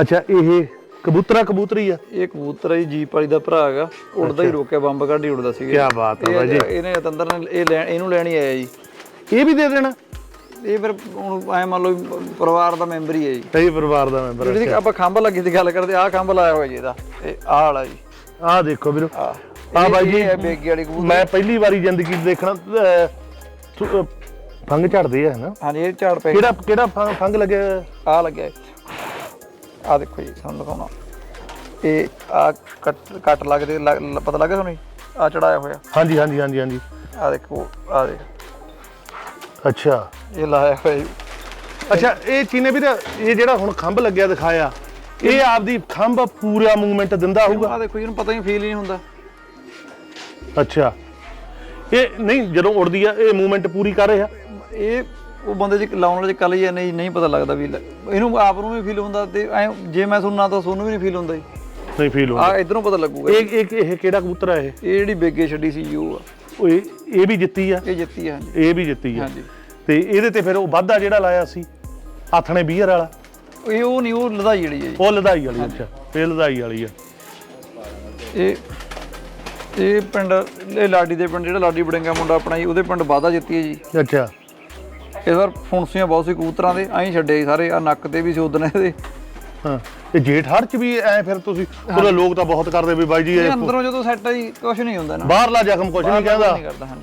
ਅੱਛਾ ਇਹ ਕਬੂਤਰਾ ਕਬੂਤਰੀ ਆ? ਇਹ ਕਬੂਤਰ ਹੈ ਜੀ ਜੀਪ ਵਾਲੀ ਦਾ ਭਰਾ ਹੈਗਾ। ਉੜਦਾ ਹੀ ਰੋਕਿਆ ਬੰਬ ਕੱਢ ਹੀ ਉੜਦਾ ਸੀਗਾ। ਕੀ ਬਾਤ ਹੈ ਇਹ ਬਾਈ ਜੀ। ਇਹਨੇ ਤੰਦਰ ਨੇ ਇਹ ਲੈਣ ਇਹਨੂੰ ਲੈਣ ਆਇਆ ਜੀ। ਇਹ ਵੀ ਦੇ ਦੇਣਾ? ਇਹ ਫਿਰ ਹੁਣ ਐ ਮੰਨ ਲਓ ਪਰਿਵਾਰ ਦਾ ਮੈਂਬਰ ਹੀ ਹੈ ਜੀ। ਇਹ ਪਰਿਵਾਰ ਦਾ ਮੈਂਬਰ ਜਿਹੜੀ ਆਪਾਂ ਖੰਭ ਲੱਗੀ ਦੀ ਗੱਲ ਕਰਦੇ ਆਹ ਖੰਭ ਲਾਇਆ ਹੋਇਆ ਜੀ ਇਹਦਾ। ਇਹ ਆਹ ਵਾਲਾ ਜੀ। ਆਹ ਦੇਖੋ ਵੀਰੋ। ਇਹ- ਬਾਈ ਜੀ ਮੈਂ ਪਹਿਲੀ ਵਾਰੀ ਜ਼ਿੰਦਗੀ 'ਚ ਦੇਖਣਾ ਫੰਗ ਝੜਦੇ ਆ ਹਨਾ ਹਾਂਜੀ ਇਹ ਝਾੜ ਪੈ ਕਿਹੜਾ ਕਿਹੜਾ ਫੰਗ ਲੱਗਿਆ? ਆ ਲੱਗਿਆ। ਆ ਦੇਖੋ ਜੀ ਤੁਹਾਨੂੰ ਦਿਖਾਉਣਾ। ਇਹ ਆ ਕੱਟ ਕੱਟ ਲੱਗਦੇ ਲੱਗ- ਪਤਾ ਲੱਗਾ ਤੁਹਾਨੂੰ ਆ ਚੜਾਇਆ ਹੋਇਆ। ਹਾਂਜੀ ਹਾਂਜੀ ਹਾਂਜੀ ਹਾਂਜੀ। ਆ ਦੇਖੋ ਆ ਦੇਖ। ਅੱਛਾ। ਇਹ ਲਾਇਆ ਹੋਇਆ ਜੀ। ਅੱਛਾ ਇਹ ਚੀਨੇ ਵੀਰ ਇਹ ਜਿਹੜਾ ਹੁਣ ਖੰਭ ਲੱਗਿਆ ਦਿਖਾਇਆ ਇਹ ਆਪਦੀ ਖੰਭ ਪੂਰਾ ਮੂਵਮੈਂਟ ਦਿੰਦਾ ਹੋਊਗਾ? ਆ ਦੇਖੋ ਇਹਨੂੰ ਪਤਾ ਹੀ ਫੀਲ ਨਹੀਂ ਹੁੰਦਾ। ਅੱਛਾ। ਇਹ ਨਹੀਂ ਜਦੋਂ ਉੜਦੀ ਆ ਇਹ ਮੂਵਮੈਂਟ ਪੂਰੀ ਕਰ ਰਿਹਾ? ਇਹ ਉਹ ਬੰਦੇ ਚ ਲਾਉਣ ਵਾਲੇ ਚ ਕੱਲ ਹੀ ਨਹੀਂ ਨਹੀਂ ਪਤਾ ਲੱਗਦਾ ਵੀ ਲੈ- ਇਹਨੂੰ ਆਪ ਨੂੰ ਵੀ ਫੀਲ ਹੁੰਦਾ ਤੇ ਐਂ ਜੇ ਮੈਂ ਸੁਣਨਾ ਤਾਂ ਤੁਹਾਨੂੰ ਵੀ ਨਹੀਂ ਫੀਲ ਹੁੰਦਾ ਜੀ। ਨਹੀਂ ਫੀਲ ਹੁੰਦਾ। ਆ ਇਧਰੋਂ ਪਤਾ ਲੱਗੂਗਾ। ਇਹ ਇਹ ਇਹ ਕਿਹੜਾ ਕਬੂਤਰ ਆ ਇਹ? ਇਹ ਜਿਹੜੀ ਬੇਗੇ ਛੱਡੀ ਸੀ ਜੀ ਉਹ ਆ। ਉਹ ਇਹ ਇਹ ਵੀ ਜਿੱਤੀ ਆ? ਇਹ ਜਿੱਤੀ ਆ ਹਾਂਜੀ। ਇਹ ਵੀ ਜਿੱਤੀ ਆ। ਹਾਂਜੀ। ਤੇ ਇਹਦੇ ਤੇ ਫਿਰ ਉਹ ਵਾਧਾ ਜਿਹੜਾ ਲਾਇਆ ਸੀ ਆਥਣੇ ਬੀਅਰ ਵਾਲਾ? ਇਹ ਉਹ ਨਹੀਂ ਉਹ ਲਦਾਈ ਜਿਹੜੀ ਹੈ ਜੀ। ਉਹ ਲਦਾਈ ਵਾਲੀ ਅੱਛਾ। ਇਹ ਲਦਾਈ ਵਾਲੀ ਆ। ਇਹ ਇਹ ਪਿੰਡ ਇਹ ਲਾਡੀ ਦੇ ਪਿੰਡ ਜਿਹੜਾ ਲਾਡੀ ਬੜਿੰਗਾ ਮੁੰਡਾ ਆਪਣਾ ਜੀ ਉਹਦੇ ਪਿੰਡ ਵਾਧਾ ਜਿੱਤੀ ਹੈ ਜੀ। ਅੱਛਾ। ਇਸ ਵਾਰ ਫੁੰਸੀਆਂ ਬਹੁਤ ਸੀ ਕਬੂਤਰਾਂ ਦੇ ਐਂ ਛੱਡੇ ਸਾਰੇ ਆ ਨੱਕ ਤੇ ਵੀ ਸੀ ਉਦਣ ਇਹਦੇ ਹਾਂ ਤੇ ਜੇਠ ਹਰ ਚ ਵੀ ਐ ਫਿਰ ਤੁਸੀਂ ਉਹਦੇ ਲੋਕ ਤਾਂ ਬਹੁਤ ਕਰਦੇ ਵੀ ਬਾਈ ਜੀ ਇਹ ਅੰਦਰੋਂ ਜਦੋਂ ਸੈੱਟ ਆ ਜੀ ਕੁਝ ਨਹੀਂ ਹੁੰਦਾ ਨਾ। ਬਾਹਰਲਾ ਜ਼ਖਮ ਕੁਝ ਨਹੀਂ ਕਹਿੰਦਾ। ਨਹੀਂ ਕਰਦਾ ਹਾਂਜੀ।